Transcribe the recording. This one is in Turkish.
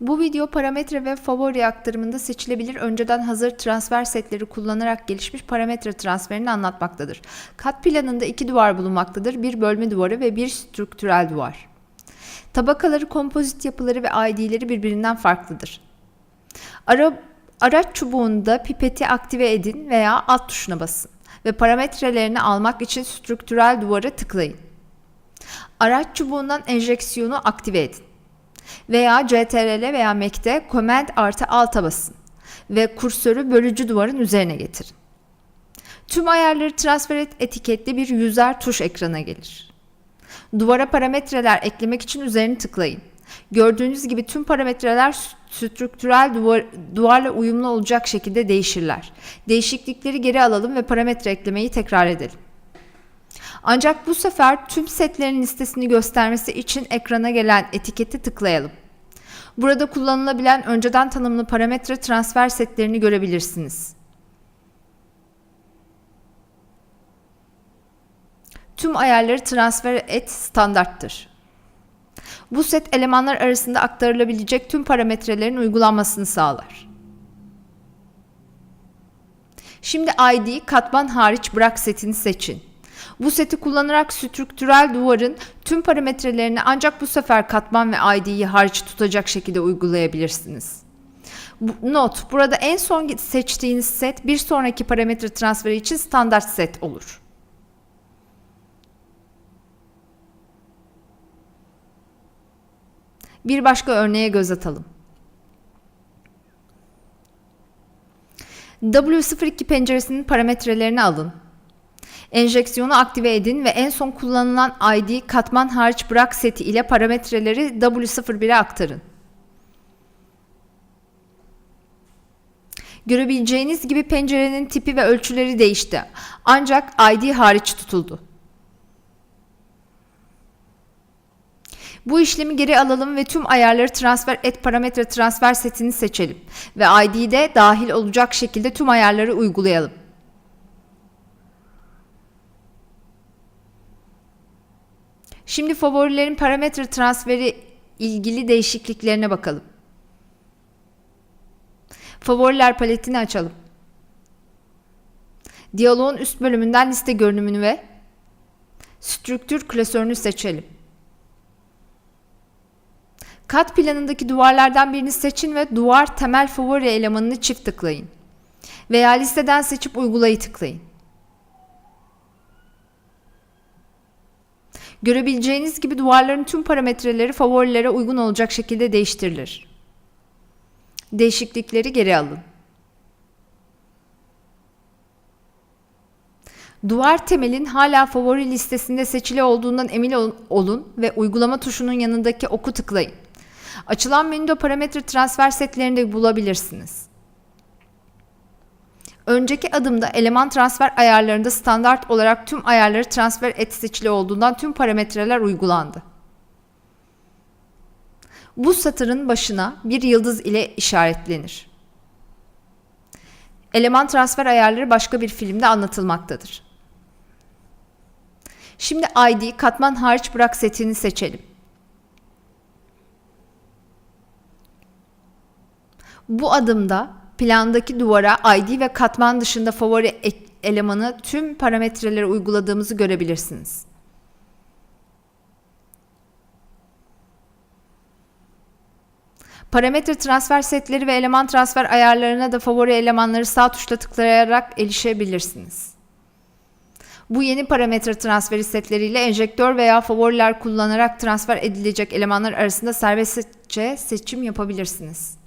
Bu video parametre ve favori aktarımında seçilebilir önceden hazır transfer setleri kullanarak gelişmiş parametre transferini anlatmaktadır. Kat planında iki duvar bulunmaktadır. Bir bölme duvarı ve bir strüktürel duvar. Tabakaları, kompozit yapıları ve ID'leri birbirinden farklıdır. Ara, araç çubuğunda pipeti aktive edin veya alt tuşuna basın ve parametrelerini almak için strüktürel duvara tıklayın. Araç çubuğundan enjeksiyonu aktive edin veya CTRL veya Mac'te Command artı Alt'a basın ve kursörü bölücü duvarın üzerine getirin. Tüm ayarları transfer et etiketli bir yüzer tuş ekrana gelir. Duvara parametreler eklemek için üzerini tıklayın. Gördüğünüz gibi tüm parametreler strüktürel duvar, duvarla uyumlu olacak şekilde değişirler. Değişiklikleri geri alalım ve parametre eklemeyi tekrar edelim. Ancak bu sefer tüm setlerin listesini göstermesi için ekrana gelen etiketi tıklayalım. Burada kullanılabilen önceden tanımlı parametre transfer setlerini görebilirsiniz. Tüm ayarları transfer et standarttır. Bu set elemanlar arasında aktarılabilecek tüm parametrelerin uygulanmasını sağlar. Şimdi ID katman hariç bırak setini seçin. Bu seti kullanarak strüktürel duvarın tüm parametrelerini ancak bu sefer katman ve ID'yi hariç tutacak şekilde uygulayabilirsiniz. Not, burada en son seçtiğiniz set bir sonraki parametre transferi için standart set olur. Bir başka örneğe göz atalım. W02 penceresinin parametrelerini alın. Enjeksiyonu aktive edin ve en son kullanılan ID katman hariç bırak seti ile parametreleri W01'e aktarın. Görebileceğiniz gibi pencerenin tipi ve ölçüleri değişti. Ancak ID hariç tutuldu. Bu işlemi geri alalım ve tüm ayarları transfer et parametre transfer setini seçelim ve ID'de dahil olacak şekilde tüm ayarları uygulayalım. Şimdi favorilerin parametre transferi ilgili değişikliklerine bakalım. Favoriler paletini açalım. Diyaloğun üst bölümünden liste görünümünü ve strüktür klasörünü seçelim. Kat planındaki duvarlardan birini seçin ve duvar temel favori elemanını çift tıklayın. Veya listeden seçip uygulayı tıklayın. Görebileceğiniz gibi duvarların tüm parametreleri favorilere uygun olacak şekilde değiştirilir. Değişiklikleri geri alın. Duvar temelin hala favori listesinde seçili olduğundan emin olun ve uygulama tuşunun yanındaki oku tıklayın. Açılan menüde parametre transfer setlerini de bulabilirsiniz. Önceki adımda eleman transfer ayarlarında standart olarak tüm ayarları transfer et seçili olduğundan tüm parametreler uygulandı. Bu satırın başına bir yıldız ile işaretlenir. Eleman transfer ayarları başka bir filmde anlatılmaktadır. Şimdi ID katman hariç bırak setini seçelim. Bu adımda plandaki duvara ID ve katman dışında favori elemanı tüm parametreleri uyguladığımızı görebilirsiniz. Parametre transfer setleri ve eleman transfer ayarlarına da favori elemanları sağ tuşla tıklayarak erişebilirsiniz. Bu yeni parametre transferi setleriyle enjektör veya favoriler kullanarak transfer edilecek elemanlar arasında serbestçe seçim yapabilirsiniz.